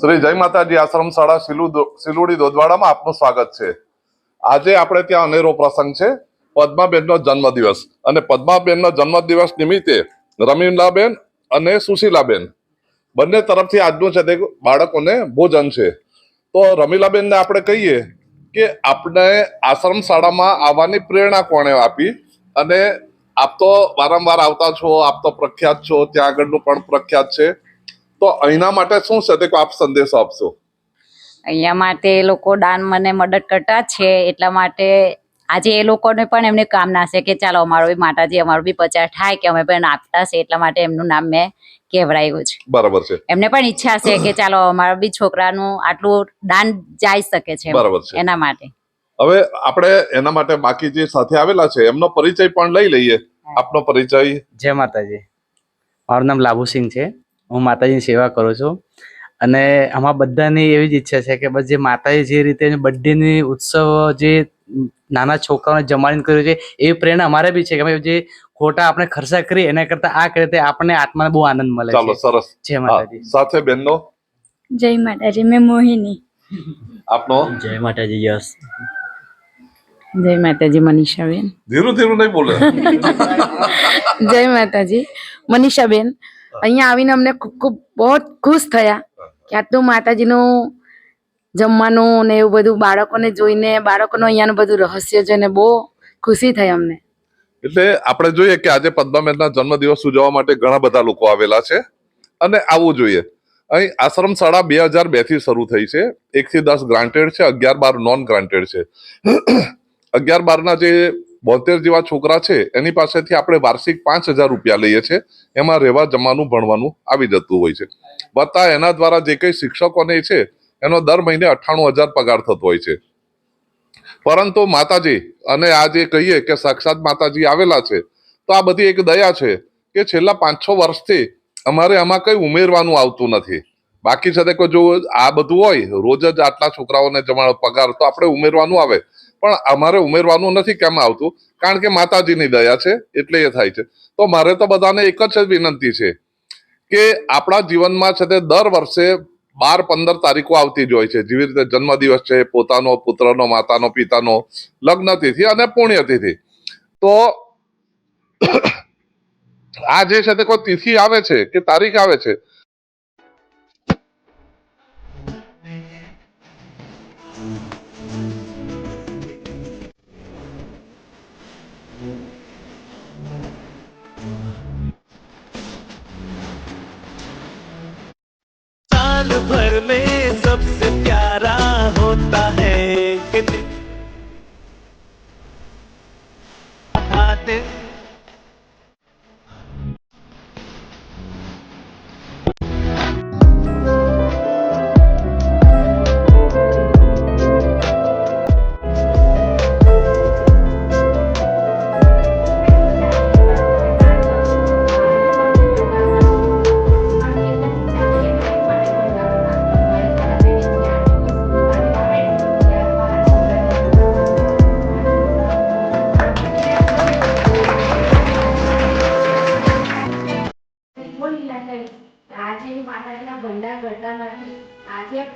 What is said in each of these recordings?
શ્રી જય માતાજી આશ્રમ શાળા સિલુડી દોદવાડામાં આપનું સ્વાગત છે. આજે આપણે ત્યાં અનેરો પ્રસંગ છે, પદ્માબેનનો જન્મદિવસ. અને પદ્માબેનનો જન્મદિવસ નિમિત્તે રમીલાબેન અને સુશીલાબેન. બંને તરફથી આજનું છે તે બાળકોને ભોજન છે. તો રમીલાબેનને આપણે કહીએ કે આપણે આશ્રમ શાળામાં આવવાની પ્રેરણા કોણે આપી? અને આપ તો વારંવાર આવતા છો, આપ તો પ્રખ્યાત છો, ત્યાં આગળનું પણ પ્રખ્યાત છે. તો અહીંના માટે શું છે? તે આપ સંદેશો આપશો. અહીંયા માટે એ લોકો દાન મને મદદ કરતા છે એટલા માટે આજે એ લોકોને પણ એમને કામના છે કે ચાલો અમારો બી માતાજી અમારો બી પચાસ થાય કે અમે પણ આપતા છે એટલા માટે એમનું નામ મેં કહેવડાવ્યું છે. બરાબર છે. એમને પણ ઈચ્છા છે કે ચાલો અમારા બી છોકરાનું આટલું દાન જઈ શકે છે બરાબર છે. એના માટે. હવે આપણે એના માટે બાકી જે સાથે આવેલા છે એમનો પરિચય પણ લઈ લઈએ. આપનો પરિચય. જય માતાજી. મારું નામ લાભુસિંહ છે. હું માતાજીની સેવા કરું છું. અને આમાં બધાની એવી જ ઈચ્છા છે કે બસ જે માતાજી જે રીતે બર્થડેની ઉત્સવ જે નાના છોકરાઓને જમાડીને કર્યું છે એવી પ્રેરણા અમારે બી છે કે ભાઈ જે ખોટા આપણે ખર્ચા કરીએ એના કરતા આ કરીએ તે આપણને આત્માને બહુ આનંદ મળે ચાલો છે. સરસ. જય માતાજી. સાથે બેનનો જય માતાજી મેં મોહિની. આપનો? જય માતાજી યસ. જય માતાજી મનીષાબેન. ધીરું ધીરું નહીં બોલે. જય માતાજી મનીષાબેન. અહીંયા આવીને અમને ખૂબ બહુ ખુશ થયા કે આટલું માતાજીનું જમવાનું ને એવું બધું બાળકોને જોઈને બાળકોનું અહીંયાનું બધું રહસ્ય જોઈને બહુ ખુશી થઈ અમને. એટલે આપણે જોઈએ કે આજે પદ્માબેનના જન્મદિવસ ઉજવવા માટે ઘણા બધા લોકો આવેલા છે અને આવવું જોઈએ. અહીં આશ્રમ શાળા બે હજાર બેથી શરૂ થઈ છે. એક થી દસ ગ્રાન્ટેડ છે, અગિયાર બાર નોન ગ્રાન્ટેડ છે. અગિયાર બારના જે બોતેર જેવા છોકરા છે, એની પાસેથી આપણે વાર્ષિક પાંચ હજાર રૂપિયા લઈએ છીએ. એમાં રહેવા જમવાનું ભણવાનું આવી જતું હોય છે. વત્તા એના દ્વારા જે કઈ શિક્ષકોને છે, એનો દર મહિને અઠ્ઠાણું હજાર પગાર થતો હોય છે. પરંતુ માતાજી, અને આ જે કહીએ કે સાક્ષાત માતાજી આવેલા છે, તો આ બધી એક દયા છે કે છેલ્લા પાંચ છ વર્ષથી અમારે આમાં કઈ ઉમેરવાનું આવતું નથી. બાકી સાથે જો આ બધું હોય, રોજ જ આટલા છોકરાઓને જમાડો પગાર તો આપણે ઉમેરવાનું આવે. પણ અમારે ઉમેરવાનું નથી કેમ આવતું? કારણ કે માતાજીની દયા છે, એટલે એ થાય છે. તો મારે તો બધાને એક જ વિનંતી છે કે આપણા જીવનમાં છે તે દર વર્ષે બાર પંદર તારીખો આવતી જ હોય છે. જેવી રીતે જન્મદિવસ છે, પોતાનો, પુત્રનો, માતાનો, પિતાનો લગ્ન તિથિ અને પુણ્યતિથિ. તો આ જે છે તે કોઈ તિથિ આવે છે કે તારીખ આવે છે भर में આજે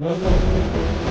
Não, não, não.